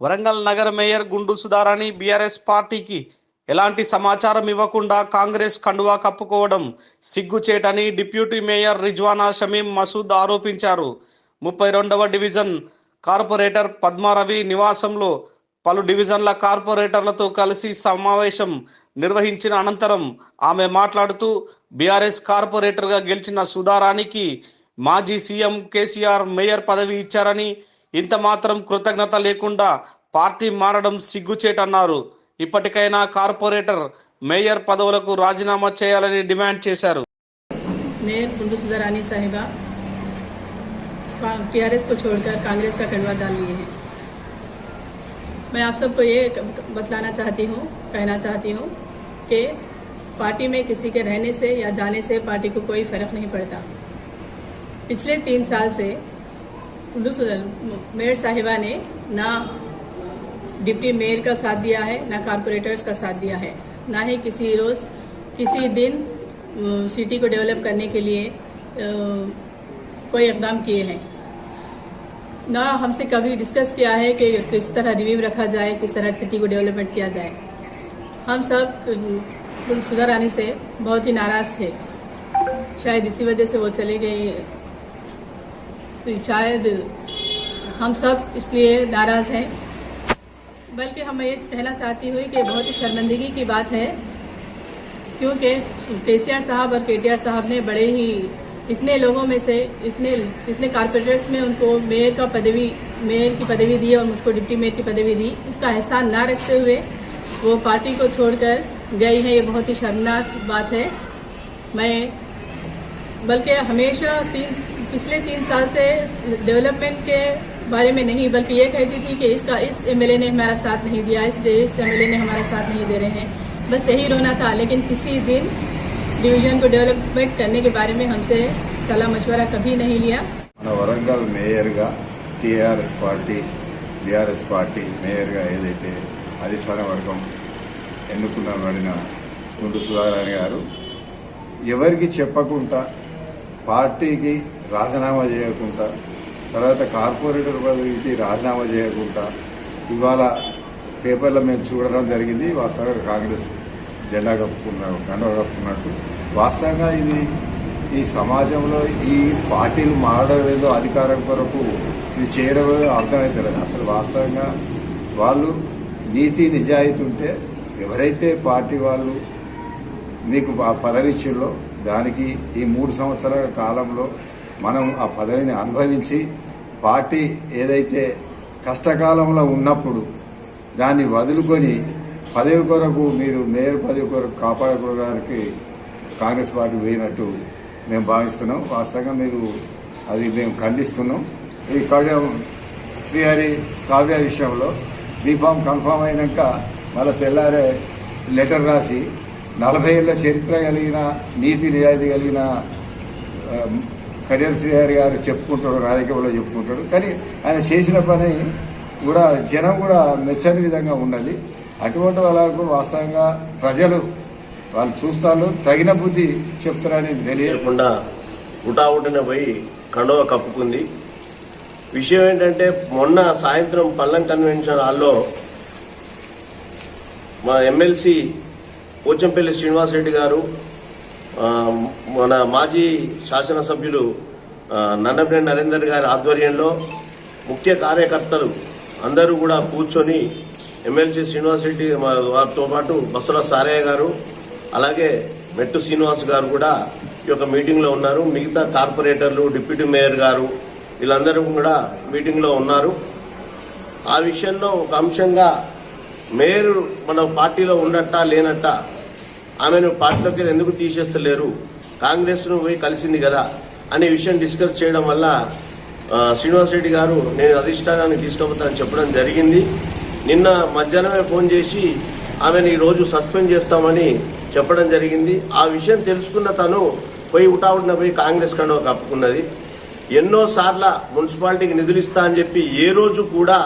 వరంగల్ నగర మేయర్ గుండు సుధారాణి బీఆర్ఎస్ పార్టీకి ఎలాంటి సమాచారం ఇవ్వకుండా కాంగ్రెస్ కండువా కప్పుకోవడం సిగ్గుచేటని డిప్యూటీ మేయర్ రిజ్వానా షమీం మసూద్ ఆరోపించారు. ముప్పై రెండవ డివిజన్ కార్పొరేటర్ పద్మారవి నివాసంలో పలు డివిజన్ల కార్పొరేటర్లతో కలిసి సమావేశం నిర్వహించిన అనంతరం ఆమె మాట్లాడుతూ బీఆర్ఎస్ కార్పొరేటర్గా గెలిచిన సుధారానికి మాజీ సీఎం కేసీఆర్ మేయర్ పదవి ఇచ్చారని ఇంత మాత్రం కృతజ్ఞత లేకుండా పార్టీ మారడం సిగ్గుచేటన్నారు ఇప్పటికైనా కార్పొరేటర్ మేయర్ పదవులకు రాజీనామా చేయాలని డిమాండ్ చేశారు मैं कुंडू सुधारानी साहिबा टीआरएस को छोड़कर कांग्रेस का कंडवा डाल लिए हैं मैं आप सबको ये बतलाना चाहती हूँ कहना चाहती हूँ कि पार्टी में किसी के रहने से या जाने से पार्टी को कोई फर्क नहीं पड़ता पिछले तीन साल से कुंडू सुधार मेयर साहिबा ने ना डिप्टी मेयर का साथ दिया है ना कारपोरेटर्स का साथ दिया है। ना ही किसी रोज़ किसी दिन सिटी को डेवलप करने के लिए अ, कोई इकदाम किए हैं। ना हमसे कभी डिस्कस किया है कि किस तरह रिव्यू रखा जाए किस तरह सिटी को डेवलपमेंट किया जाए। हम सब सुधर आने से बहुत ही नाराज़ थे। शायद इसी वजह से वो चले गए शायद हम सब इसलिए नाराज़ हैं। बल्कि हम ये कहना चाहती हुई कि बहुत ही शर्मिंदगी की बात है, क्योंकि केसीआर साहब और केटीआर साहब ने बड़े ही, इतने लोगों में से इतने इतने कारपोरेटर्स में उनको मेयर का पदवी, मेयर की पदवी दी और मुझको डिप्टी मेयर की पदवी दी। इसका एहसान ना रखते हुए वो पार्टी को छोड़कर गई है। ये बहुत ही शर्मनाक बात है। मैं, बल्कि हमेशा तीन पिछले तीन साल से डेवलपमेंट के बारे में नहीं बल्कि ये कहती थी कि इसका इस एमएलए ने हमारा साथ नहीं दिया इस इस एमएलए ने हमारा साथ नहीं दे रहे हैं बस यही रोना था लेकिन किसी दिन डिवीजन को डेवलपमेंट करने के बारे में हमसे सलाह मशवरा कभी नहीं लिया మన వరంగల్ మేయర్గా టీఆర్ఎస్ పార్టీ బీఆర్ఎస్ పార్టీ మేయర్గా ఏదైతే అధిష్టాన వర్గం ఎన్నుకున్నబడిన గుండు సుధారాణి గారు ఎవరికి చెప్పకుండా పార్టీకి రాజీనామా చేయకుండా తర్వాత కార్పొరేటర్ పదవికి రాజీనామా చేయకుండా ఇవాళ పేపర్లో మేము చూడడం జరిగింది. వాస్తవంగా కాంగ్రెస్ జెండా కప్పుకున్నారు కండవ కప్పుకున్నట్టు. వాస్తవంగా ఇది ఈ సమాజంలో ఈ పార్టీలు మారడం అధికారం కొరకు ఇది చేయడం ఏదో అర్థమవుతలేదు అసలు వాస్తవంగా వాళ్ళు నీతి నిజాయితీ ఉంటే ఎవరైతే పార్టీ వాళ్ళు మీకు ఆ పదవి దానికి ఈ మూడు సంవత్సరాల కాలంలో మనం ఆ పదవిని అనుభవించి పార్టీ ఏదైతే కష్టకాలంలో ఉన్నప్పుడు దాన్ని వదులుకొని పదవి కొరకు మీరు మేయర్ పదవి కొరకు కాపాడుకోవడానికి కాంగ్రెస్ పార్టీ పోయినట్టు మేము భావిస్తున్నాం. వాస్తవంగా మీరు అది మేము ఖండిస్తున్నాం. ఈ కళ్యాణ్ శ్రీహరి కావ్య విషయంలో బీఫామ్ కన్ఫామ్ అయినాక మళ్ళీ తెల్లారే లెటర్ రాసి నలభై ఏళ్ళ చరిత్ర కలిగిన నీతి నిజాయితీ కలిగిన ఆ, శ్రీహారి గారు చెప్పుకుంటాడు రాజకీయంలో చెప్పుకుంటాడు. కానీ ఆయన చేసిన పని కూడా జనం కూడా మెచ్చని విధంగా ఉన్నది అటువంటి వాళ్ళకు వాస్తవంగా ప్రజలు వాళ్ళు చూస్తారు తగిన బుద్ధి చెప్తారని తెలియకుండా ఉటావుటిన పోయి కండువ కప్పుకుంది. విషయం ఏంటంటే మొన్న సాయంత్రం పల్లం కన్వెన్షన్ హాల్లో మా ఎమ్మెల్సీ పోచంపల్లి శ్రీనివాసరెడ్డి గారు మన మాజీ శాసనసభ్యులు ఆ, నరేందర్ గారి ఆధ్వర్యంలో ముఖ్య కార్యకర్తలు అందరూ కూడా కూర్చొని ఎమ్మెల్సీ శ్రీనివాసరెడ్డి వారితో పాటు బసల సారయ్య గారు అలాగే మెట్టు శ్రీనివాస్ గారు కూడా ఈ యొక్క మీటింగ్లో ఉన్నారు. మిగతా కార్పొరేటర్లు డిప్యూటీ మేయర్ గారు వీళ్ళందరూ కూడా మీటింగ్లో ఉన్నారు. ఆ విషయంలో ఒక అంశంగా మేయర్ మన పార్టీలో ఉన్నట్ట లేనట్టా ఆమెను పార్టీలోకి ఎందుకు తీసేస్తలేరు? కాంగ్రెస్ను పోయి కలిసింది కదా అనే విషయం డిస్కస్ చేయడం వల్ల శ్రీనివాసరెడ్డి శ్రీనివాస్ రెడ్డి గారు నేను అధిష్టానానికి తీసుకోబోతానని చెప్పడం జరిగింది. నిన్న మధ్యాహ్నమే ఫోన్ చేసి ఆమెను ఈరోజు సస్పెండ్ చేస్తామని చెప్పడం జరిగింది. ఆ విషయం తెలుసుకున్న తను పోయి ఉటావుడిన పోయి కాంగ్రెస్ కండవ కప్పుకున్నది. ఎన్నోసార్ల మున్సిపాలిటీకి నిధులు ఇస్తా అని చెప్పి ఏ రోజు కూడా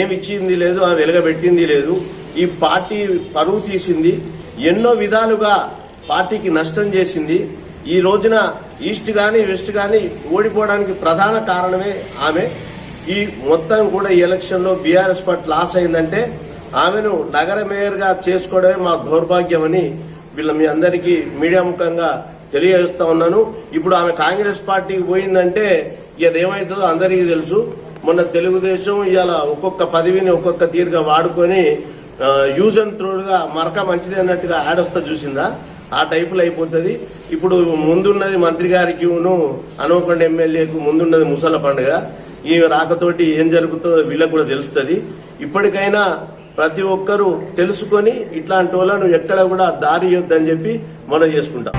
ఏమి ఇచ్చింది లేదు ఆమె వెలగబెట్టింది లేదు. ఈ పార్టీ పరువు తీసింది. ఎన్నో విధాలుగా పార్టీకి నష్టం చేసింది. ఈ రోజున ఈస్ట్ కానీ వెస్ట్ కానీ ఓడిపోవడానికి ప్రధాన కారణమే ఆమె. ఈ మొత్తం కూడా ఈ ఎలక్షన్లో బీఆర్ఎస్ పార్టీ లాస్ అయిందంటే ఆమెను నగర మేయర్గా చేసుకోవడమే మా దౌర్భాగ్యమని వీళ్ళ మీ అందరికీ మీడియా ముఖంగా తెలియజేస్తా ఉన్నాను. ఇప్పుడు ఆమె కాంగ్రెస్ పార్టీకి పోయిందంటే ఇక ఏమవుతుందో అందరికీ తెలుసు. మొన్న తెలుగుదేశం ఇవాళ ఒక్కొక్క పదవిని ఒక్కొక్క తీరుగా వాడుకొని యూజ్ అండ్ త్రోడ్గా మరక మంచిది అన్నట్టుగా ఆడొస్తా చూసిందా? ఆ టైపులో అయిపోతుంది. ఇప్పుడు ముందున్నది మంత్రి గారికి అనుకోండి ఎమ్మెల్యేకు ముందున్నది ముసల పండుగ. ఈ రాకతోటి ఏం జరుగుతుందో వీళ్ళకు కూడా తెలుస్తుంది. ఇప్పటికైనా ప్రతి ఒక్కరూ తెలుసుకొని ఇట్లాంటి వాళ్ళను ఎక్కడ కూడా దారి ఇవ్వద్దని చెప్పి మనం చేసుకుంటాం.